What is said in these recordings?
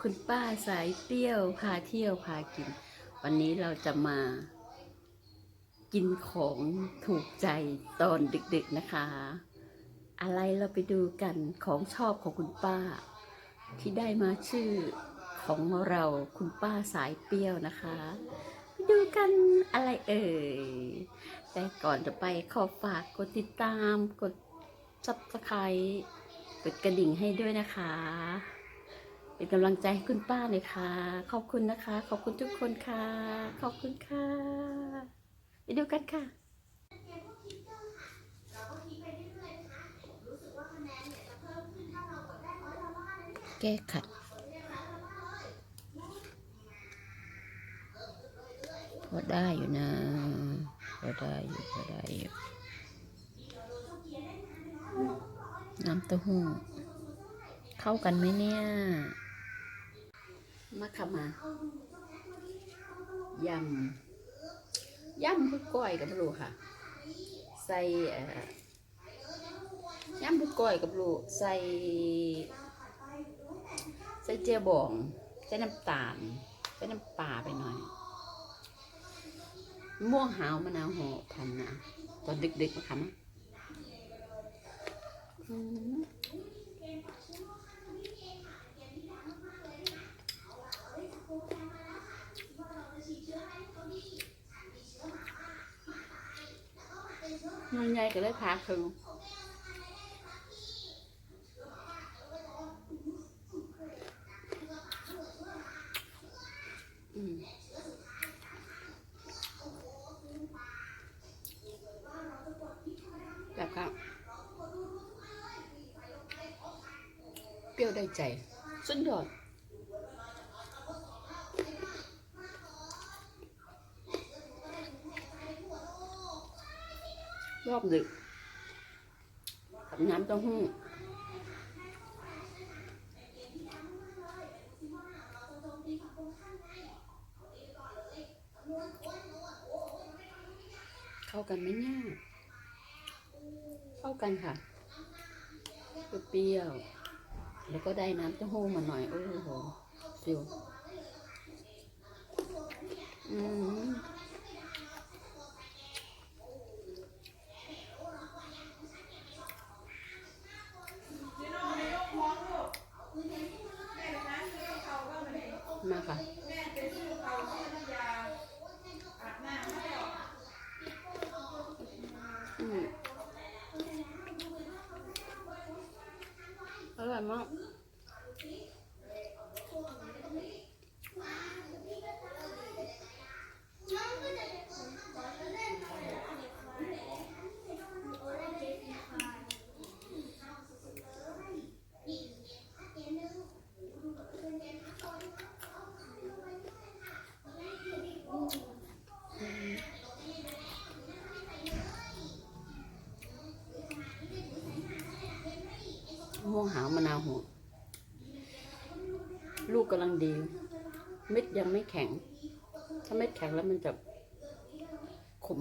คุณป้าสายเปรี้ยวพาเที่ยวพากิน วันนี้เราจะมา กินของถูกใจตอนดึกๆนะคะ อะไรเราไปดูกันของชอบของคุณป้า ที่ได้มาชื่อของเราคุณป้าสายเปรี้ยวนะคะไปดูกันอะไรเอ่ยแต่ก่อนจะไปขอฝากกดติดตามกด subscribe กดกระดิ่งให้ด้วยนะคะ เป็นกำลังใจให้คุณป้าเลยค่ะ ขอบคุณนะคะ ขอบคุณทุกคนค่ะ ขอบคุณค่ะ ไปดูกันค่ะแก้ขัดพอได้อยู่นะพอได้อยู่พอได้อยู่ น้ำเต้าหู้ เข้ากันไหมเนี่ย มาค่ะมายำยำบุกก้อยกับลูกค่ะ ใส่ยำบุกก้อยกับลูกใส่ ใส่เจียบอง ใส่น้ำตาลใส่น้ำปลาไปหน่อย ม่วงหาวมะนาวโหพันนะตอนดึกๆนะคะมะ อืมมันใหญ่ก็ได้พาคืออืมแบบครับเปรี้ยวได้ใจ สุดยอดร อบดึกกับน้ำเต้าหู้เข้ากันไหมเนี่ยเข้ากันค่ะเปรี้ยวแล้วก็ได้น้ำเต้าหู้มาหน่อย โอ้โหฟิวอืมมาค่ะ อืม อร่อยมาก ม่วงหาวมะนาวโหดลูกกำลังดี เม็ดยังไม่แข็ง ถ้าเม็ดแข็งแล้วมันจะขม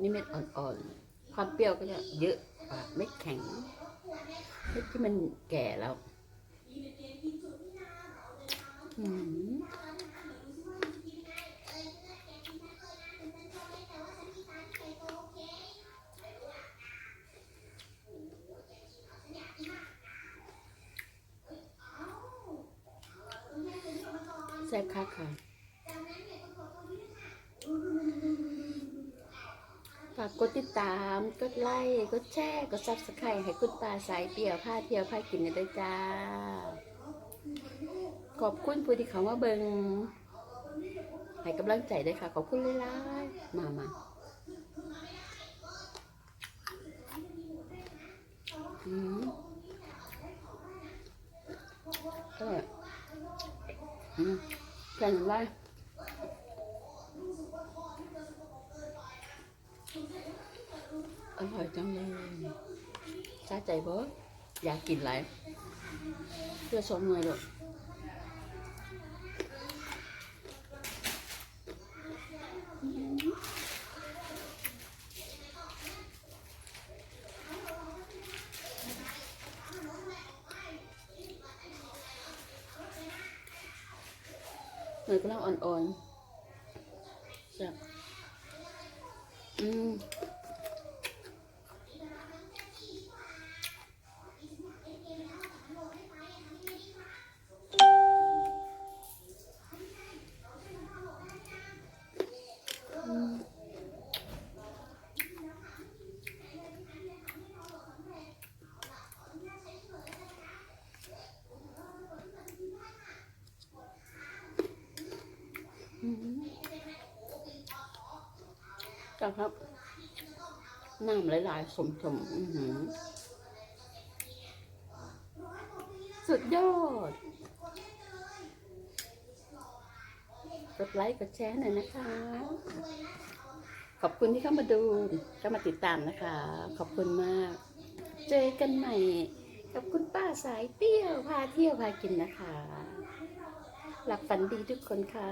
นี่เม็ดอ่อนๆ ความเปรี้ยวก็จะเยอะกว่าเม็ดแข็ง เม็ดที่มันแก่แล้ว อืม แซ่บคักค่ะฝากกดติดตาม กดไลค์ กดแชร์ กดซับสไครต์ให้คุณตาสายเปี่ยวผ้าเที่ยวผ้ากินกันด้วยจ้า ขอบคุณผู้ที่เขามาเบิงให้กำลังใจด้วยค่ะ ขอบคุณหลายๆมามาอืมอร่อยอืม แกันว่าอร่อยจังเลยซาใจบ่อยากกินหลายเพื่อสองหน่วยด้วย เนยกำลังอ่อนๆจ้ะอืม จ้าครับน้ำหลายๆสมสมสุดยอดกดไลค์กดแชร์หน่อยนะคะ ขอบคุณที่เข้ามาดูเข้ามาติดตามนะคะ ขอบคุณมาก เจอกันใหม่ กับคุณป้าสายเปี้ยวพาเที่ยวพากินนะคะ หลับฝันดีทุกคนค่ะ